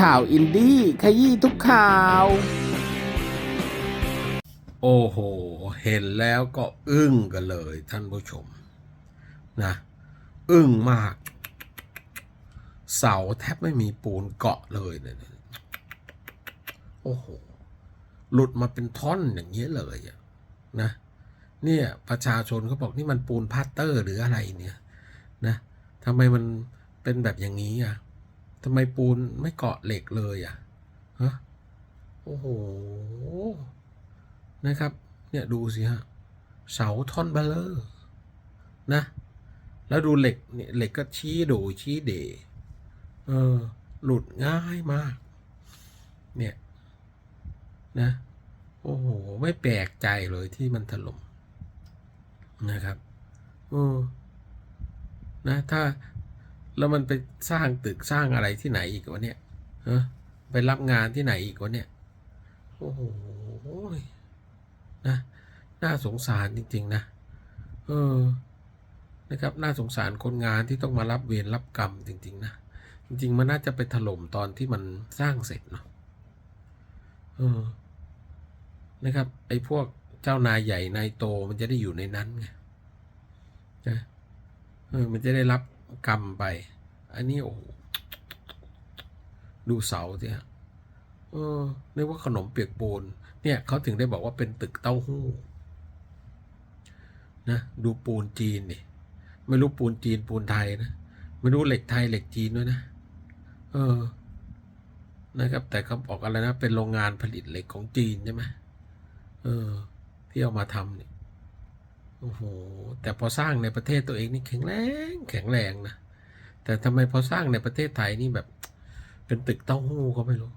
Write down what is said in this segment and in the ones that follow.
ข่าวอินดี้ขยี้ทุกข่าว โอ้โห เห็นแล้วก็อึ้งกันเลยท่านผู้ชม นะ อึ้งมาก เสาแทบไม่มีปูนเกาะเลยเนี่ยโอ้โห หลุดมาเป็นท่อนอย่างนี้ยเลยนะ เนี่ย ประชาชนเขาบอกนี่มันปูนพาสเตอร์หรืออะไรเนี่ย นะทำไมมันเป็นแบบอย่างนี้อะ ทำไมปูนไม่เกาะเหล็กเลยอะฮะโอ้โห นะครับ เนี่ยดูสิฮะ เสาท่อนเบลเลอร์นะ แล้วดูเหล็กเนี่ยเหล็กก็ชี้โดชี้เดเออ หลุดง่ายมาก เนี่ย นะ โอ้โห ไม่แปลกใจเลยที่มันถล่มนะครับ เออ นะ ถ้า แล้วมันไปสร้างตึกสร้างอะไรที่ไหนอีกวะเนี่ยฮะไปรับงานที่ไหนอีกวะเนี่ยโอ้โหนะน่าสงสารจริง ๆ นะเออนะครับน่าสงสารคนงานที่ต้องมารับเวรรับกรรมจริง ๆ นะจริง ๆ มันน่าจะไปถล่มตอนที่มันสร้างเสร็จเนาะเออนะครับไอ้พวกเจ้านายใหญ่นายโตมันจะได้อยู่ในนั้นไงนะเออมันจะได้รับกรรมไป อันนี้โอ้โหดูเสาสิฮะเออนึกว่าขนมเปียกปูนเนี่ยเขาถึงได้บอกว่าเป็นตึกเต้าหู้นะดูปูนจีนนี่ไม่รู้ปูนจีนปูนไทยนะไม่รู้เหล็กไทยเหล็กจีนด้วยนะเออนะครับ แต่เขาบอกอะไรนะ เป็นโรงงานผลิตเหล็กของจีนใช่ไหมเออ ที่เอามาทำนี่โอ้โหแต่พอสร้างในประเทศตัวเองนี่แข็งแรงแข็งแรงนะ แต่ทำไมพอสร้างในประเทศไทยนี่แบบ เป็นตึกเต้าหู้ก็ไม่รู้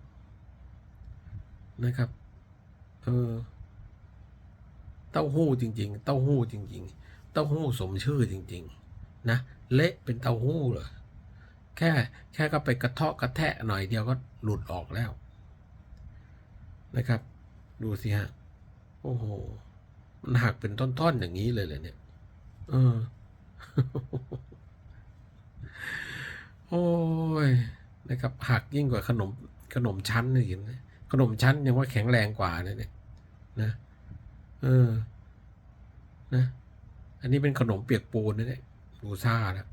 นะครับเออเต้าหู้จริง ๆ เต้าหู้จริง ๆ เต้าหู้สมชื่อจริง ๆ นะเละเป็นเต้าหู้เลยแค่แค่ก็ไปกระเทาะกระแทะหน่อยเดียวก็หลุดออกแล้ว นะครับ ดูสิฮะโอ้โหมันหักเป็นท่อนๆอย่างนี้เลยเลยเนี่ย เออ โอ้ยนะครับหักยิ่งกว่าขนมขนมชั้นเห็นไหมขนมชั้นยังว่าแข็งแรงกว่านี่ยเนี่ยนะเออนะอันนี้เป็นขนมเปียกปูนนะเนี่ยดูซ่าแล้ว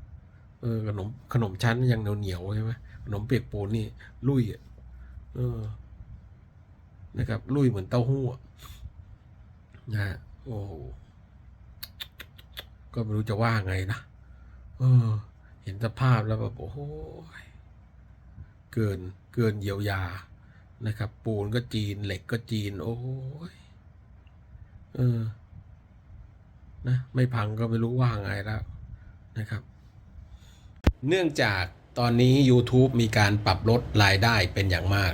เออขนมขนมชั้นยังเหนียวๆใช่ไหมขนมเปียกปูนนี่ลุยอะเออ นะครับ ลุยเหมือนเต้าหู้นะฮะโอ้ก็ไม่รู้จะว่าไงนะเออ เห็นสภาพแล้วแบบโอ้โหเกินเกินเยียวยานะครับ ปูนก็จีนเหล็กก็จีน โอ้ยเออนะไม่พังก็ไม่รู้ว่าไงแล้วนะครับ เนื่องจากตอนนี้ YouTube มีการปรับลดรายได้เป็นอย่างมาก